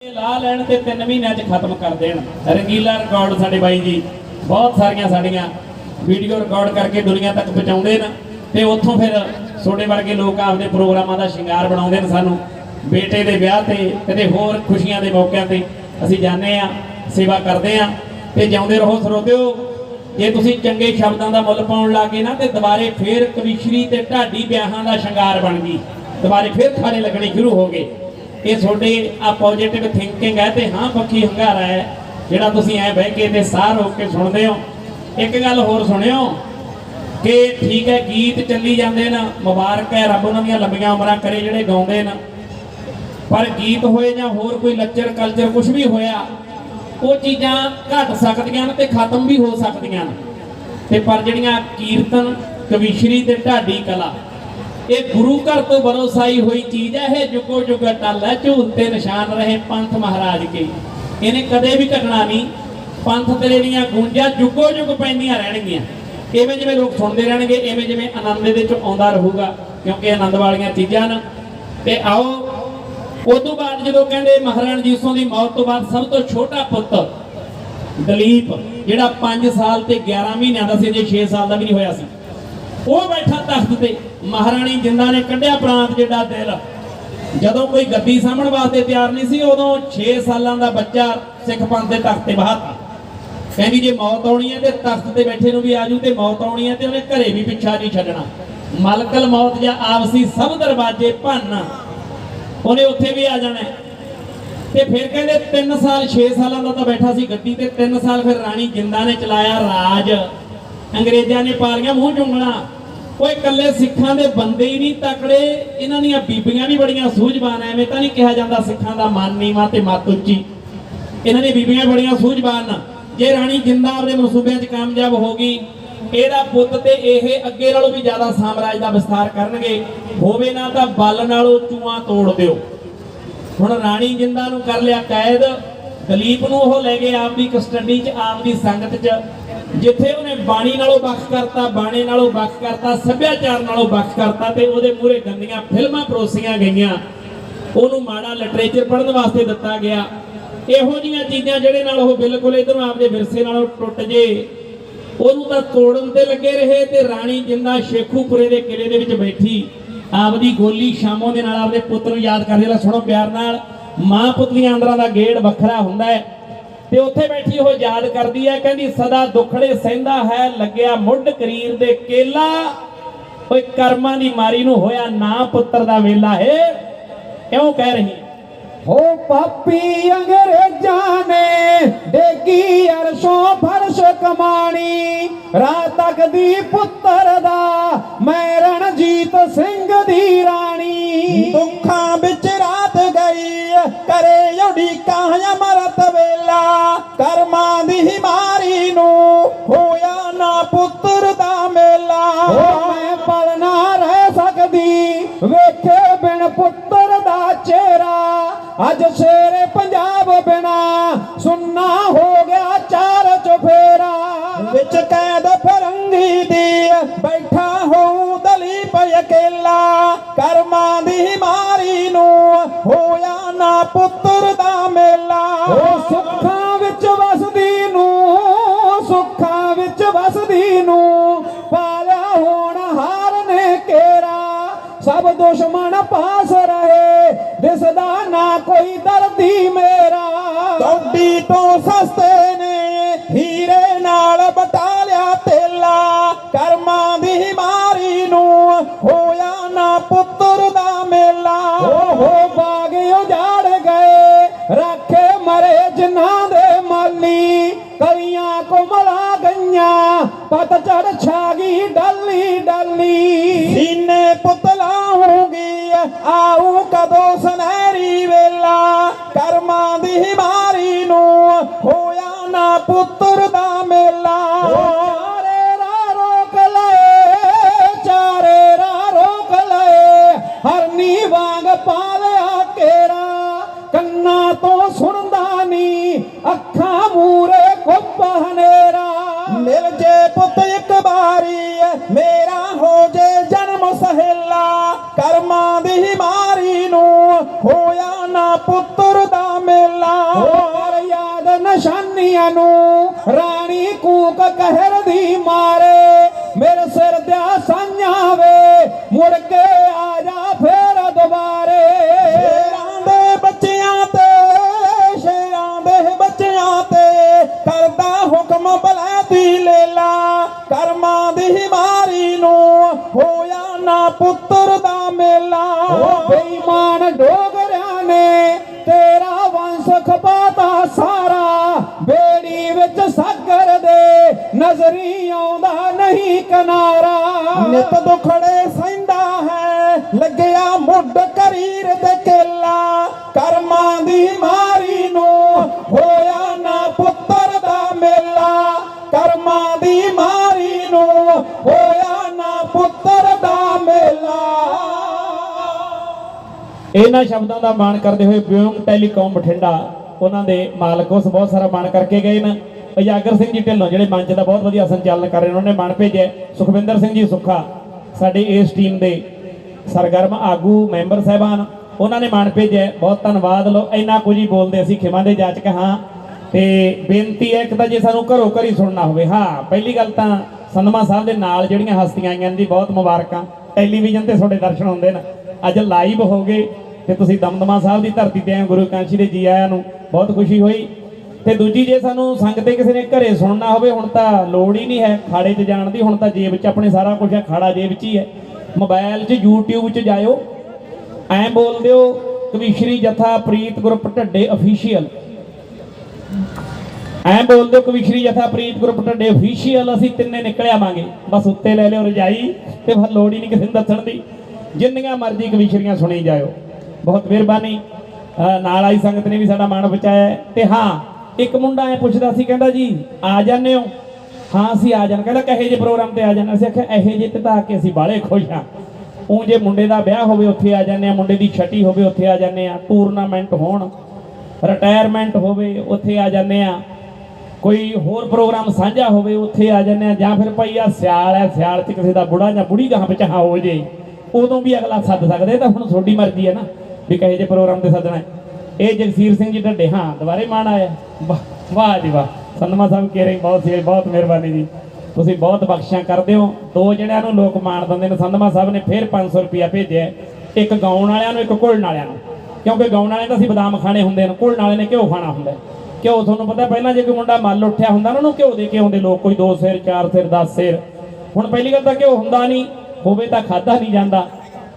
ਇਹ ਲਾ ਲੈਣ ਤੇ 3 ਮਹੀਨਿਆਂ 'ਚ ਖਤਮ ਕਰ ਦੇਣ। ਰੰਗੀਲਾ ਰਿਕਾਰਡ ਸਾਡੇ ਬਾਈ ਜੀ, ਬਹੁਤ ਸਾਰੀਆਂ ਸਾਡੀਆਂ ਵੀਡੀਓ ਰਿਕਾਰਡ ਕਰਕੇ ਦੁਨੀਆ ਤੱਕ ਪਹੁੰਚਾਉਂਦੇ ਨੇ ਤੇ ਉੱਥੋਂ ਫਿਰ ਛੋਟੇ ਵਰਗੇ ਲੋਕ ਆਪਦੇ ਪ੍ਰੋਗਰਾਮਾਂ ਦਾ ਸ਼ਿੰਗਾਰ ਬਣਾਉਂਦੇ ਨੇ ਸਾਨੂੰ, ਬੇਟੇ ਦੇ ਵਿਆਹ ਤੇ ਕਦੇ ਹੋਰ ਖੁਸ਼ੀਆਂ ਦੇ ਮੌਕਿਆਂ ਤੇ ਅਸੀਂ ਜਾਂਦੇ ਆ ਸੇਵਾ ਕਰਦੇ ਆ ਤੇ ਜਿਉਂਦੇ ਰਹੋ, ਸਰੋਤਿਓ। ਜੇ ਤੁਸੀਂ ਚੰਗੇ ਸ਼ਬਦਾਂ ਦਾ ਮੁੱਲ ਪਾਉਣ ਲੱਗੇ ਨਾ ਤੇ ਦੁਬਾਰੇ ਫੇਰ ਕਵਿਸ਼ਰੀ ਤੇ ਢਾਡੀ ਵਿਆਹਾਂ ਦਾ ਸ਼ਿੰਗਾਰ ਬਣ ਗਈ। ਦੁਬਾਰੇ ਫੇਰ ਖਾਣੇ ਲੱਗਣੇ ਸ਼ੁਰੂ ਹੋ ਗਏ। ਇਹ ਤੁਹਾਡੇ ਆ ਪੋਜ਼ਿਟਿਵ ਥਿੰਕਿੰਗ ਹੈ ਤੇ ਹਾਂ, ਪੱਖੀ ਹੰਗਾਰਾ ਹੈ, ਜਿਹੜਾ ਤੁਸੀਂ ਐ ਬਹਿ ਕੇ ਤੇ ਸਾਰ ਹੋ ਕੇ ਸੁਣਦੇ ਹੋ। ਇੱਕ ਗੱਲ ਹੋਰ ਸੁਣਿਓ ਕਿ ਠੀਕ ਹੈ, ਗੀਤ ਚੱਲੀ ਜਾਂਦੇ ਨੇ, ਮੁਬਾਰਕ ਹੈ, ਰੱਬ ਉਹਨਾਂ ਦੀਆਂ ਲੰਬੀਆਂ ਉਮਰਾਂ ਕਰੇ ਜਿਹੜੇ ਗਾਉਂਦੇ ਨੇ। ਪਰ ਗੀਤ ਹੋਏ ਜਾਂ ਹੋਰ ਕੋਈ ਲੱਚਰ ਕਲਚਰ ਕੁਝ ਵੀ ਹੋਇਆ, ਉਹ ਚੀਜ਼ਾਂ ਘਟ ਸਕਦੀਆਂ ਨੇ ਤੇ ਖਤਮ ਵੀ ਹੋ ਸਕਦੀਆਂ ਨੇ। ਤੇ ਪਰ ਜਿਹੜੀਆਂ ਕੀਰਤਨ, ਕਵੀਸ਼ਰੀ ਤੇ ਢਾਡੀ ਕਲਾ ਇਹ ਗੁਰੂ ਘਰ ਤੋਂ ਬਰੋਸਾਈ ਹੋਈ ਚੀਜ਼ ਹੈ, ਇਹ ਜੁਗੋ ਜੁਗ ਟਲ ਹੈ ਝੂਲ ਤੇ ਨਿਸ਼ਾਨ ਰਹੇ ਪੰਥ ਮਹਾਰਾਜ ਕੇ। ਇਹਨੇ ਕਦੇ ਵੀ ਘਟਣਾ ਨਹੀਂ। ਪੰਥ ਤੇਰੇ ਦੀਆਂ ਗੂੰਜਾਂ ਜੁਗੋ ਜੁਗ ਪੈਂਦੀਆਂ ਰਹਿਣਗੀਆਂ। ਇਵੇਂ ਜਿਵੇਂ ਲੋਕ ਸੁਣਦੇ ਰਹਿਣਗੇ ਇਵੇਂ ਜਿਵੇਂ ਆਨੰਦ ਦੇ ਵਿੱਚ ਆਉਂਦਾ ਰਹੂਗਾ, ਕਿਉਂਕਿ ਆਨੰਦ ਵਾਲੀਆਂ ਚੀਜ਼ਾਂ ਨੇ। ਤੇ ਆਓ ਉਸ ਤੋਂ ਬਾਅਦ ਜਦੋਂ ਕਹਿੰਦੇ ਮਹਾਰਾਣ ਰਣਜੀਤ ਦੀ ਮੌਤ ਤੋਂ ਬਾਅਦ ਸਭ ਤੋਂ ਛੋਟਾ ਪੁੱਤ ਦਲੀਪ, ਜਿਹੜਾ 5 ਸਾਲ ਤੇ 11 ਮਹੀਨਿਆਂ ਦਾ ਸੀ ਜੇ 6 ਸਾਲ ਦਾ ਵੀ ਨਹੀਂ ਹੋਇਆ ਸੀ। ਉਹ ਬੈਠਾ ਤਖਤ ਤੇ। ਮਹਾਰਾਣੀ ਜਿੰਦਾ ਨੇ ਕੱਢਿਆ ਪ੍ਰਾਂਤ ਜਿਹੜਾ ਦਿਲ। ਜਦੋਂ ਕੋਈ ਗੱਦੀ ਸਾਹਮਣ ਵਾਸਤੇ ਤਿਆਰ ਨਹੀਂ ਸੀ, ਉਦੋਂ 6 ਸਾਲਾਂ ਦਾ ਬੱਚਾ ਸਿੱਖ ਪੰਥ ਦੇ ਤਖਤ ਤੇ ਬਹਾਤਾ। ਕਹਿੰਦੀ ਜੇ ਮੌਤ ਆਉਣੀ ਹੈ ਤੇ ਤਖਤ ਤੇ ਬੈਠੇ ਨੂੰ ਵੀ ਆਜੂ ਤੇ ਮੌਤ ਆਉਣੀ ਹੈ ਤੇ ਉਹਨੇ ਘਰੇ ਵੀ ਪਿੱਛਾ ਨਹੀਂ ਛੱਡਣਾ। ਮਲਕਲ ਮੌਤ ਜਾਂ ਆਪਸੀ ਸਭ ਦਰਵਾਜ਼ੇ ਭੰਨ। ਉਹਨੇ ਉੱਥੇ ਵੀ ਆ ਜਾਣਾ ਤੇ ਫਿਰ ਕਹਿੰਦੇ 3 ਸਾਲ 6 ਸਾਲਾਂ ਦਾ ਤਾਂ ਬੈਠਾ ਸੀ ਗੱਦੀ ਤੇ। 3 ਸਾਲ ਫਿਰ ਰਾਣੀ ਜਿੰਦਾ ਨੇ ਚਲਾਇਆ ਰਾਜ। ਅੰਗਰੇਜ਼ਾਂ ਨੇ ਪਾਲੀਆਂ ਮੂੰਹ ਚੁੰਗਣਾ। ਓਏ ਇਕੱਲੇ ਸਿੱਖਾਂ ਦੇ ਬੰਦੇ ਹੀ ਨਹੀਂ ਤਕੜੇ। ਇਹਨਾਂ ਦੀਆਂ ਬੀਬੀਆਂ ਵੀ ਬੜੀਆਂ ਸੂਝਵਾਨ ਐਵੇਂ ਤਾਂ ਨਹੀਂ ਕਿਹਾ ਜਾਂਦਾ ਸਿੱਖਾਂ ਦਾ ਮਨ ਨੀਵਾ ਤੇ ਮੱਤ ਉੱਚੀ। ਇਹਨਾਂ ਦੀਆਂ ਬੀਬੀਆਂ ਬੜੀਆਂ ਸੂਝਵਾਨ ਜੇ ਰਾਣੀ ਜਿੰਦਾ ਆਪਦੇ ਮਨਸੂਬਿਆਂ 'ਚ ਕਾਮਯਾਬ ਹੋ ਗਈ, ਇਹਦਾ ਪੁੱਤ ਤੇ ਇਹ ਅੱਗੇ ਨਾਲੋਂ ਵੀ ਜ਼ਿਆਦਾ ਸਾਮਰਾਜ ਦਾ ਵਿਸਥਾਰ ਕਰਨਗੇ। ਹੋਵੇ ਨਾ ਤਾਂ ਬਲ ਨਾਲੋਂ ਚੂਆਂ ਤੋੜ ਦਿਓ। ਹੁਣ ਰਾਣੀ ਜਿੰਦਾ ਨੂੰ ਕਰ ਲਿਆ ਕੈਦ ਦਲੀਪ ਨੂੰ ਉਹ ਲੈ ਗਏ ਆਪਦੀ ਕਸਟਡੀ 'ਚ ਆਪ ਦੀ ਸੰਗਤ 'ਚ, ਜਿੱਥੇ ਉਹਨੇ ਬਾਣੀ ਨਾਲੋਂ ਵੱਖ ਕਰਤਾ, ਬਾਣੇ ਨਾਲੋਂ ਵੱਖ ਕਰਤਾ, ਸੱਭਿਆਚਾਰ ਨਾਲੋਂ ਵੱਖ ਕਰਤਾ ਤੇ ਉਹਦੇ ਮੂਹਰੇ ਗੰਦੀਆਂ ਫਿਲਮਾਂ ਪਰੋਸੀਆਂ ਗਈਆਂ। ਉਹਨੂੰ ਮਾੜਾ ਲਿਟਰੇਚਰ ਪੜ੍ਹਨ ਵਾਸਤੇ ਦਿੱਤਾ ਗਿਆ। ਇਹੋ ਜੀਆਂ ਚੀਜ਼ਾਂ ਜਿਹੜੇ ਨਾਲ ਉਹ ਬਿਲਕੁਲ ਇਧਰੋਂ ਆਪਦੇ ਵਿਰਸੇ ਨਾਲੋਂ ਟੁੱਟ ਜੇ। ਉਹਨੂੰ ਤਾਂ ਤੋੜਨ ਤੇ ਲੱਗੇ ਰਹੇ ਤੇ ਰਾਣੀ ਜਿੰਦਾ ਸ਼ੇਖੂਪੁਰੇ ਦੇ ਕਿਲੇ ਦੇ ਵਿੱਚ ਬੈਠੀ। ਆਪਦੀ ਗੋਲੀ ਸ਼ਾਮੋਂ ਦੇ ਨਾਲ ਆਪਦੇ ਪੁੱਤ ਨੂੰ ਯਾਦ ਕਰਦੇ ਲੈ, ਸੁਣੋ ਪਿਆਰ ਨਾਲ। ਮਾਂ ਪੁੱਤ ਦੀਆਂ ਅੰਦਰਾਂ ਦਾ ਗੇੜ ਵੱਖਰਾ ਹੁੰਦਾ ਹੈ ਤੇ ਉੱਥੇ ਬੈਠੀ ਉਹ ਯਾਦ ਕਰਦੀ ਹੈ ਕਹਿੰਦੀ ਸਦਾ ਦੁਖੜੇ ਸਹਿੰਦਾ ਹੈ ਲੱਗਿਆ ਮੁੱਢ ਕਰੀਰ ਦੇ ਕੇਲਾ। ਓਏ ਕਰਮਾਂ ਦੀ ਮਾਰੀ ਨੂੰ ਹੋਇਆ ਨਾ ਪੁੱਤਰ ਦਾ ਵੇਲਾ ਹੈ। ਕਿਉਂ ਕਹਿ ਰਹੀ ਹੈ? ਪਾਪੀ ਅੰਗਰੇਜ਼ਾਂ ਨੇ ਡੇਗੀ ਅਰਸ਼ੋਂ ਫਰਸ਼ ਕਮਾਣੀ। ਰਾਤ ਤੱਕ ਦੀ ਪੁੱਤਰ ਦਾ ਮੈਂ ਰਣਜੀਤ ਸਿੰਘ ਦੀ ਰਾਣੀ। ਦੁੱਖਾਂ ਵਿੱਚ ਗਈ ਕਰੇ ਅਮਰਤ ਵੇਲਾ, ਕਰਮਾਂ ਦੀ ਮਾਰੀ ਨੂੰ ਹੋਇਆ ਨਾ ਪੁੱਤਰ ਦਾ ਮੇਲਾ। ਹੋ ਮੈਂ ਪਲ ਰਹਿ ਸਕਦੀ, ਵੇਖੇ ਬਿਨ ਪੁੱਤਰ ਦਾ ਚਿਹਰਾ। ਅੱਜ ਸ਼ੇਰੇ ਪੰਜਾਬ ਬਿਨਾ ਸੁੰਨਾ ਹੋ ਗਿਆ ਚਾਰ ਚੁਫੇਰਾ। ਵਿੱਚ ਕੈਦ ਫਰੰਗੀ ਦੀ ਬੈਠਾ ਹੋਊ ਪਈ ਅਕੇਲਾ, ਕਰਮਾਂ ਦੀ ਮਾਰੀ ਪੁੱਤਰ ਦਾ ਮੇਲਾ। ਉਹ ਸੁੱਖਾਂ ਵਿੱਚ ਵਸਦੀ ਨੂੰ ਸੁੱਖਾਂ ਵਿੱਚ ਵਸਦੀ ਨੂੰ ਪਾਲਿਆ ਹੋਣ ਹਾਰ ਨੇ ਕੇਰਾ। ਸਭ ਦੁਸ਼ਮਣ ਪਾਸ ਰਹੇ ਦਿਸਦਾ ਨਾ ਕੋਈ ਦਰਦੀ ਮੇਰਾ। ਕੌਡੀ ਤੋਂ ਸਸਤੇ ਪਤਝੜ ਪਤ ਚੜ ਛਾ ਗਈ ਡਾਲੀ ਡਾਲੀ। ਸੀਨੇ ਪੁਤਲਾਉਂਗੀ ਆਉ ਕਦੋਂ ਸੁਨਹਿਰੀ ਵੇਲਾ। ਕਰਮਾਂ ਦੀ ਮਾਰੀ ਨੂੰ ਹੋਇਆ ਨਾ ਪੁੱਤਰ ਦਾ ਮੇਲਾ। ਚਾਰੇ ਰਾ ਰੋਕ ਲਏ, ਚਾਰੇ ਰਾ ਰੋਕ ਲਏ। ਹਰਨੀ ਵਾਂਗ ਪਾਲਿਆ ਕੇਰਾ, ਕੰਨਾਂ ਤੋਂ ਸੁਣਦਾ ਨੀ, ਅੱਖਾਂ ਮੂਰੇ ਕੁੱਪ ਹਨੇਰਾ। ਮਿਲ ਜੇ ਪੁੱਤਰ ਦਾ ਮੇਲਾ। ਕਰ ਯਾਦ ਨਿਸ਼ਾਨੀਆਂ ਨੂੰ ਰਾਣੀ ਕੂਕ ਕਹਿਰ ਦੀ ਮਾਰੇ। ਮੇਰੇ ਸਿਰ ਦਿਆ ਸਾਈਆਂ ਵੇ ਮੁੜ ਕੇ ਆ ਜਾ ਫੇਰ ਦੁਬਾਰੇ। ਸ਼ੇਰਾਂ ਦੇ ਬੱਚਿਆਂ ਤੇ, ਸ਼ੇਰਾਂ ਦੇ ਬੱਚਿਆਂ ਤੇ ਕਰਦਾ ਹੁਕਮ ਬਲੈਤੀ ਲੇਲਾ। ਕਰਮਾਂ ਦੀ ਮਾਰੀ ਨੂੰ ਹੋਇਆ ਨਾ ਪੁੱਤਰ ਦਾ ਮੇਲਾ। ਉਹ ਬੇਈਮਾਨ ਡੋਗਰਿਆਂ ਨਿਤ ਦੁਖੜੇ ਸੈਂਦਾ ਹੈ। ਲੱਗਿਆ ਮੁੱਢ ਕਰੀਰ ਤੇ ਕੇਲਾ। ਕਰਮਾਂ ਦੀ ਮਾਰੀ ਨੂੰ ਹੋਇਆ ਨਾ ਪੁੱਤਰ ਦਾ ਮੇਲਾ। ਕਰਮਾਂ ਦੀ ਮਾਰੀ ਨੂੰ ਹੋਇਆ ਨਾ ਪੁੱਤਰ ਦਾ ਮੇਲਾ। ਇਹਨਾਂ ਸ਼ਬਦਾਂ ਦਾ ਮਾਣ ਕਰਦੇ ਹੋਏ ਬਿਉਂਗ ਟੈਲੀਕਾਮ ਬਠਿੰਡਾ, ਉਹਨਾਂ ਦੇ ਮਾਲਕ ਉਸ ਬਹੁਤ ਸਾਰਾ ਮਾਣ ਕਰਕੇ ਗਏ ਨੇ। ਉਜਾਗਰ ਸਿੰਘ ਜੀ ਢਿੱਲੋਂ, ਜਿਹੜੇ ਮੰਚ ਦਾ ਬਹੁਤ ਵਧੀਆ ਸੰਚਾਲਨ ਕਰ ਰਹੇ ਨੇ, ਉਹਨਾਂ ਨੇ ਮਨ ਭੇਜਿਆ ਸੁਖਵਿੰਦਰ ਸਿੰਘ ਜੀ ਸੁੱਖਾ, ਸਾਡੇ ਇਸ ਟੀਮ ਦੇ ਸਰਗਰਮ ਆਗੂ, ਮੈਂਬਰ ਸਾਹਿਬਾਨ, ਉਹਨਾਂ ਨੇ ਮਨ ਭੇਜਿਆ ਬਹੁਤ ਧੰਨਵਾਦ। ਲੋ ਇੰਨਾ ਕੁਝ ਹੀ ਬੋਲਦੇ ਅਸੀਂ ਖਿਮਾ ਦੇ ਜਾਚਕ ਹਾਂ। ਤੇ ਬੇਨਤੀ ਹੈ ਇੱਕ ਤਾਂ ਜੇ ਸਾਨੂੰ ਘਰੋਂ ਘਰੀ ਸੁਣਨਾ ਹੋਵੇ, ਹਾਂ, ਪਹਿਲੀ ਗੱਲ ਤਾਂ ਸੰਧਮਾ ਸਾਹਿਬ ਦੇ ਨਾਲ ਜਿਹੜੀਆਂ ਹਸਤੀਆਂ ਆਈਆਂ ਨੇ ਜੀ, ਬਹੁਤ ਮੁਬਾਰਕਾਂ। ਟੈਲੀਵਿਜ਼ਨ ਤੇ ਤੁਹਾਡੇ ਦਰਸ਼ਨ ਹੁੰਦੇ ਨੇ। ਅੱਜ ਲਾਈਵ ਹੋ ਗਏ ਤੇ ਤੁਸੀਂ ਦਮਦਮਾ ਸਾਹਿਬ ਦੀ ਧਰਤੀ ਤੇ ਆਏ ਗੁਰੂ ਕਾਂਸ਼ੀ ਦੇ ਜੀ ਆਇਆਂ ਨੂੰ। ਬਹੁਤ ਖੁਸ਼ੀ ਹੋਈ। ਤੇ ਦੂਜੀ ਜੇ ਸਾਨੂੰ ਸੰਗਤੇ ਕਿਸੇ ਨੇ ਘਰੇ ਸੁਣਨਾ ਹੋਵੇ, ਹੁਣ ਤਾਂ ਲੋੜ ਹੀ ਨਹੀਂ ਹੈ ਖਾੜੇ 'ਚ ਜਾਣ ਦੀ, ਹੁਣ ਤਾਂ ਜੇਬ 'ਚ ਆਪਣੇ ਸਾਰਾ ਕੁਝ ਹੈ, ਖਾੜਾ ਜੇਬ 'ਚ ਹੀ ਹੈ। ਮੋਬਾਈਲ 'ਚ, YouTube 'ਚ ਜਾਇਓ, ਐਂ ਬੋਲ ਦਿਓ, ਕਵੀਸ਼ਰੀ ਜਥਾ ਪ੍ਰੀਤ ਗਰੁੱਪ ਢੱਡੇ ਅਫੀਸ਼ੀਅਲ ਐਂ ਬੋਲ ਦਿਓ, ਕਵੀਸ਼ਰੀ ਜਥਾ ਪ੍ਰੀਤ ਗਰੁੱਪ ਢੱਡੇ ਅਫੀਸ਼ੀਅਲ ਅਸੀਂ ਤਿੰਨੇ ਨਿਕਲ ਆਵਾਂਗੇ ਬਸ ਉੱਤੇ ਲੈ ਲਿਓ ਰਜਾਈ ਤੇ ਫਿਰ ਲੋੜ ਹੀ ਨਹੀਂ ਕਿਸੇ ਨੂੰ ਦੱਸਣ ਦੀ। ਜਿੰਨੀਆਂ ਮਰਜ਼ੀ ਕਵੀਸ਼ਰੀਆਂ ਸੁਣੀ ਜਾਇਓ। ਬਹੁਤ ਮਿਹਰਬਾਨੀ। ਨਾਲ ਆਈ ਸੰਗਤ ਨੇ ਵੀ ਸਾਡਾ ਮਾਣ ਬਚਾਇਆ ਹੈ। ਤੇ ਹਾਂ ਇੱਕ ਮੁੰਡਾ ਐ ਪੁੱਛਦਾ ਸੀ, ਕਹਿੰਦਾ ਜੀ, ਆ ਜਾਂਦੇ ਹੋ? ਹਾਂ, ਅਸੀਂ ਆ ਜਾਣ ਕਹਿੰਦਾ, ਕਹੇ ਜੇ ਪ੍ਰੋਗਰਾਮ ਤੇ ਆ ਜਾਣਾ ਅਸੀਂ ਆਖਿਆ, ਇਹੇ ਜੇ ਤੇ ਤਾਂ ਆ ਕੇ ਅਸੀਂ ਬਾਲੇ ਖੁਸ਼ ਹਾਂ। ਉਹ ਜੇ ਮੁੰਡੇ ਦਾ ਵਿਆਹ ਹੋਵੇ, ਉੱਥੇ ਆ ਜਾਂਦੇ ਆ ਮੁੰਡੇ ਦੀ ਛਟੀ ਹੋਵੇ, ਉੱਥੇ ਆ ਜਾਂਦੇ ਆ ਟੂਰਨਾਮੈਂਟ ਹੋਣ ਰਿਟਾਇਰਮੈਂਟ ਹੋਵੇ, ਉੱਥੇ ਆ ਜਾਂਦੇ ਆ ਕੋਈ ਹੋਰ ਪ੍ਰੋਗਰਾਮ ਸਾਂਝਾ ਹੋਵੇ, ਉੱਥੇ ਆ ਜਾਂਦੇ ਆ ਜਾਂ ਫਿਰ ਭਾਈ ਆ ਸਿਆਲ ਹੈ, ਸਿਆਲ 'ਚ ਕਿਸੇ ਦਾ ਬੁੜਾ ਜਾਂ ਬੁੜੀ ਗਾਹਾਂ ਵਿੱਚ ਹਾਂ ਹੋ ਜੇ। ਉਦੋਂ ਵੀ ਅਗਲਾ ਸੱਦ ਸਕਦੇ ਤਾਂ ਹੁਣ ਤੁਹਾਡੀ ਮਰਜ਼ੀ ਹੈ ਨਾ, ਵੀ ਕਹੇ ਜੇ ਪ੍ਰੋਗਰਾਮ ਤੇ ਸੱਦਣਾ ਇਹ ਜਗਸੀਰ ਸਿੰਘ ਜੀ ਢੱਡੇ, ਹਾਂ, ਦੁਬਾਰੇ ਮਾਣ ਆਇਆ। ਵਾਹ ਵਾਹ ਜੀ ਵਾਹ। ਸੰਧਮਾ ਸਾਹਿਬ ਕਹਿ ਰਹੇ, ਬਹੁਤ ਸੀ ਬਹੁਤ ਮਿਹਰਬਾਨੀ ਜੀ। ਤੁਸੀਂ ਬਹੁਤ ਬਖਸ਼ਿਸ਼ਾਂ ਕਰਦੇ ਹੋ। ਦੋ ਜਣਿਆਂ ਨੂੰ ਲੋਕ ਮਾਣ ਦਿੰਦੇ ਨੇ। ਸੰਧਮਾ ਸਾਹਿਬ ਨੇ ਫਿਰ 500 ਰੁਪਇਆ ਭੇਜਿਆ। ਇੱਕ ਗਾਉਣ ਵਾਲਿਆਂ ਨੂੰ, ਇੱਕ ਘੁਲਣ ਵਾਲਿਆਂ ਨੂੰ। ਕਿਉਂਕਿ ਗਾਉਣ ਵਾਲੇ ਤਾਂ ਅਸੀਂ ਬਦਾਮ ਖਾਣੇ ਹੁੰਦੇ ਨੇ। ਘੁਲਣ ਵਾਲੇ ਨੇ ਘਿਓ ਖਾਣਾ ਹੁੰਦਾ। ਘਿਓ ਤੁਹਾਨੂੰ ਪਤਾ, ਪਹਿਲਾਂ ਜੇ ਕੋਈ ਮੁੰਡਾ ਮੱਲ ਉੱਠਿਆ ਹੁੰਦਾ ਨਾ, ਉਹਨੂੰ ਘਿਓ ਦੇ ਕੇ ਆਉਂਦੇ ਲੋਕ। ਕੋਈ 2 ਸਿਰ 4 ਸਿਰ 10 ਸਿਰ। ਹੁਣ ਪਹਿਲੀ ਗੱਲ ਤਾਂ ਘਿਓ ਹੁੰਦਾ ਨਹੀਂ। ਹੋਵੇ ਤਾਂ ਖਾਦਾ ਨਹੀਂ ਜਾਂਦਾ।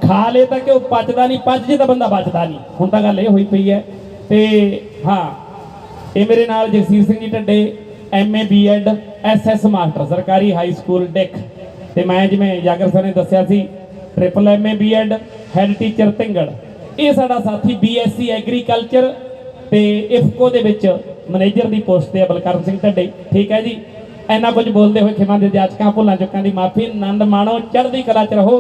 ਖਾ ਲੇ ਤਾਂ ਕਿ ਉਹ ਪਚਦਾ ਨਹੀਂ, ਪਚ ਜੇ ਤਾਂ ਬੰਦਾ ਬਚਦਾ ਨਹੀਂ। ਹੁਣ ਤਾਂ ਗੱਲ ਇਹ ਹੋਈ ਪਈ ਹੈ ਤੇ ਹਾਂ, ਇਹ ਮੇਰੇ ਨਾਲ Jagsir Singh ji Dhadde MA BEd SS master ਸਰਕਾਰੀ ਹਾਈ ਸਕੂਲ ਡਿਕ ਤੇ ਮੈਂ ਜਿਵੇਂ ਜਾਗਰ ਸਰ ਨੇ ਦੱਸਿਆ ਸੀ triple MA BEd head teacher Dhingar ਇਹ ਸਾਡਾ ਸਾਥੀ ਬੀਐਸਸੀ ਐਗਰੀਕਲਚਰ ਤੇ ਇਫਕੋ ਦੇ ਵਿੱਚ ਮੈਨੇਜਰ ਦੀ ਪੋਸਟ ਤੇ ਹੈ ਬਲਕਰਨ ਸਿੰਘ ਢੱਡੇ। ਠੀਕ ਹੈ ਜੀ? ਇੰਨਾ ਕੁਝ ਬੋਲਦੇ ਹੋਏ ਖਿਮਾਂ ਦੇ ਜਾਚਕਾਂ ਭੁੱਲਾਂ ਚੁੱਕਾਂ ਦੀ ਮਾਫੀ, ਆਨੰਦ ਮਾਣੋ, ਚੜ੍ਹਦੀ ਕਲਾ ਚ ਰਹੋ।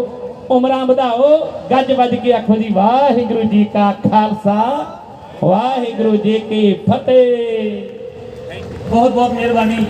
ਉਮਰਾਂ ਵਧਾਓ। ਗੱਜ ਵੱਜ ਕੇ ਆਖੋ ਜੀ, ਵਾਹਿਗੁਰੂ ਜੀ ਕਾ ਖਾਲਸਾ, ਵਾਹਿਗੁਰੂ ਜੀ ਕੀ ਫਤਿਹ। ਬਹੁਤ ਬਹੁਤ ਮਿਹਰਬਾਨੀ।